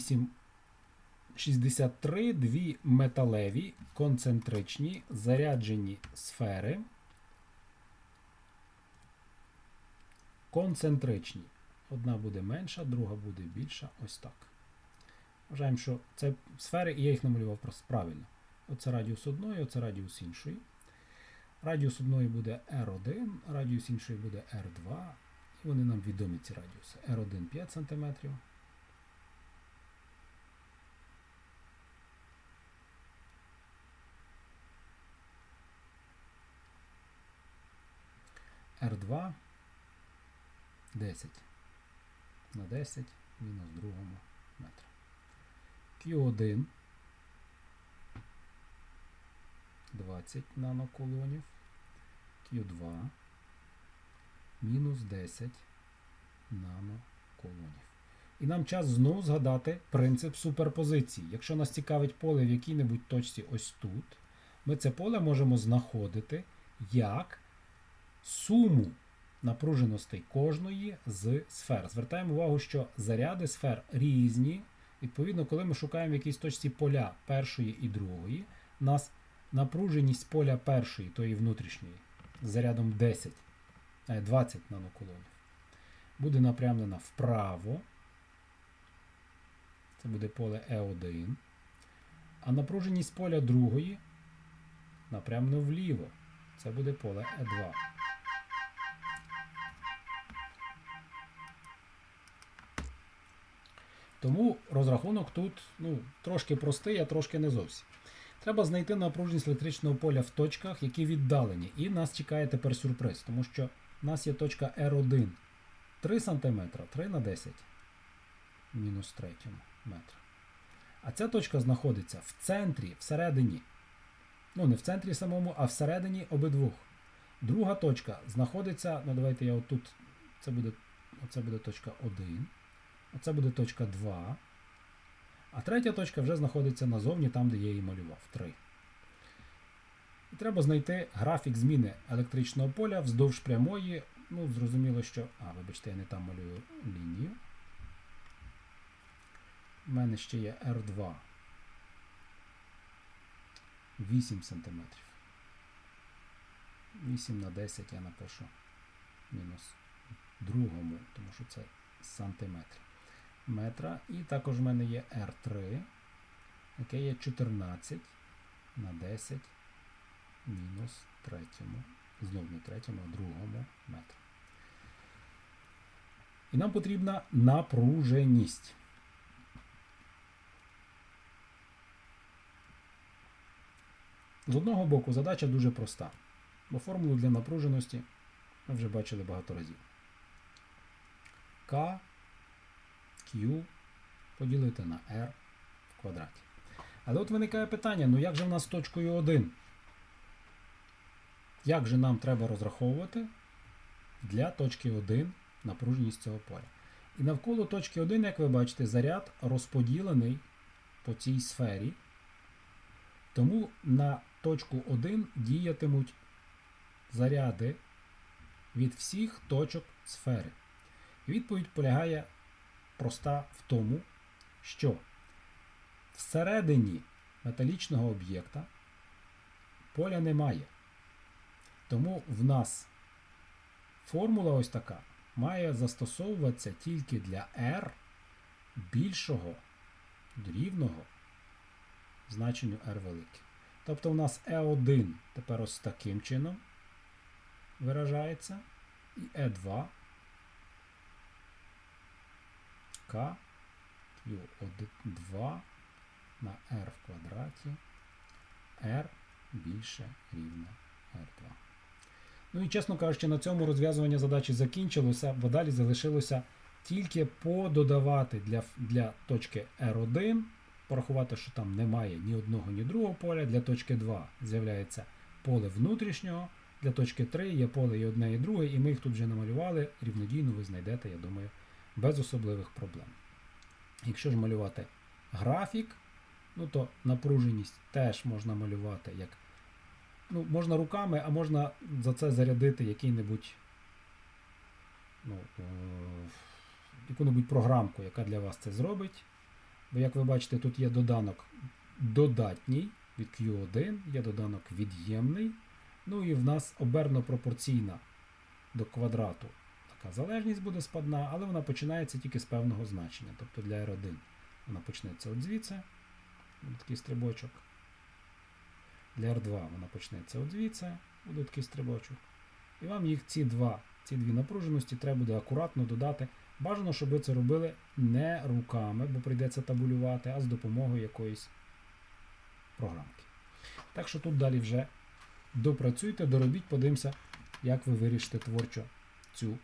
863 дві металеві, концентричні, заряджені сфери. Концентричні. Одна буде менша, друга буде більша. Ось так. Вважаємо, що це сфери, і я їх намалював просто правильно. Оце радіус одної, оце радіус іншої. Радіус одної буде R1, радіус іншої буде R2. І вони нам відомі ці радіуси. R1 5 см. R2 10 на 10 мінус другому метра. Q1 20 наноколонів. Q2 мінус 10 наноколонів. І нам час знову згадати принцип суперпозиції. Якщо нас цікавить поле в якій-небудь точці ось тут, ми це поле можемо знаходити як суму напруженостей кожної з сфер. Звертаємо увагу, що заряди сфер різні. Відповідно, коли ми шукаємо в якійсь точці поля першої і другої, нас напруженість поля першої, тої внутрішньої, з зарядом 10, е, 20 наноколонів, буде напрямлена вправо. Це буде поле Е1. А напруженість поля другої напрямлено вліво. Це буде поле Е2. Тому розрахунок тут ну, трошки простий, а трошки не зовсім. Треба знайти напруженість електричного поля в точках, які віддалені. І нас чекає тепер сюрприз, тому що в нас є точка R1 3 см, 3 на 10 мінус 3 метра. А ця точка знаходиться в центрі, всередині. Ну, не в центрі самому, а всередині обидвох. Друга точка знаходиться, ну давайте я отут, це буде, оце буде точка 1. Оце буде точка 2. А третя точка вже знаходиться назовні, там, де я її малював. 3. І треба знайти графік зміни електричного поля вздовж прямої. Ну, зрозуміло, що. А, вибачте, я не там малюю лінію. У мене ще є R2. 8 см. 8 на 10 я напишу мінус другому, тому що це сантиметрів метра. І також в мене є R3, яке є 14 на 10 мінус третьому, знов не третьому, а другому метру. І нам потрібна напруженість. З одного боку, задача дуже проста, бо формулу для напруженості ми вже бачили багато разів. К Q поділити на R в квадраті. Але от виникає питання: ну як же в нас з точкою 1? Як же нам треба розраховувати для точки 1 напруженість цього поля? І навколо точки 1, як ви бачите, заряд розподілений по цій сфері. Тому на точку 1 діятимуть заряди від всіх точок сфери. Відповідь полягає проста в тому, що всередині металічного об'єкта поля немає. Тому в нас формула ось така має застосовуватися тільки для R більшого рівного значенню R велике. Тобто у нас E1 тепер ось таким чином виражається, і E2 К Q2 на R в квадраті R більше рівня R2. Ну і чесно кажучи, на цьому розв'язування задачі закінчилося, бо далі залишилося тільки пододавати для для точки R1, порахувати, що там немає ні одного, ні другого поля. Для точки 2 з'являється поле внутрішнього, для точки 3 є поле і одне, і друге, і ми їх тут вже намалювали. Рівнодійно ви знайдете, я думаю без особливих проблем. Якщо ж малювати графік, ну то напруженість теж можна малювати як. Ну, Можна руками, а можна за це зарядити який-небудь ну, е, яку-небудь програмку, яка для вас це зробить. Бо, як ви бачите, тут є доданок додатній від Q1, є доданок від'ємний. Ну і в нас оберно пропорційна до квадрату. Така залежність буде спадна, але вона починається тільки з певного значення. Тобто для R1 вона почнеться от звідси, буде такий стрибочок. Для R2 вона почнеться от звідси, буде такий стрибочок. І вам їх ці два, ці дві напруженості треба буде акуратно додати. Бажано, щоб ви це робили не руками, бо прийдеться табулювати, а з допомогою якоїсь програмки. Так що тут далі вже допрацюйте, доробіть, подивимося, як ви вирішите творчо цю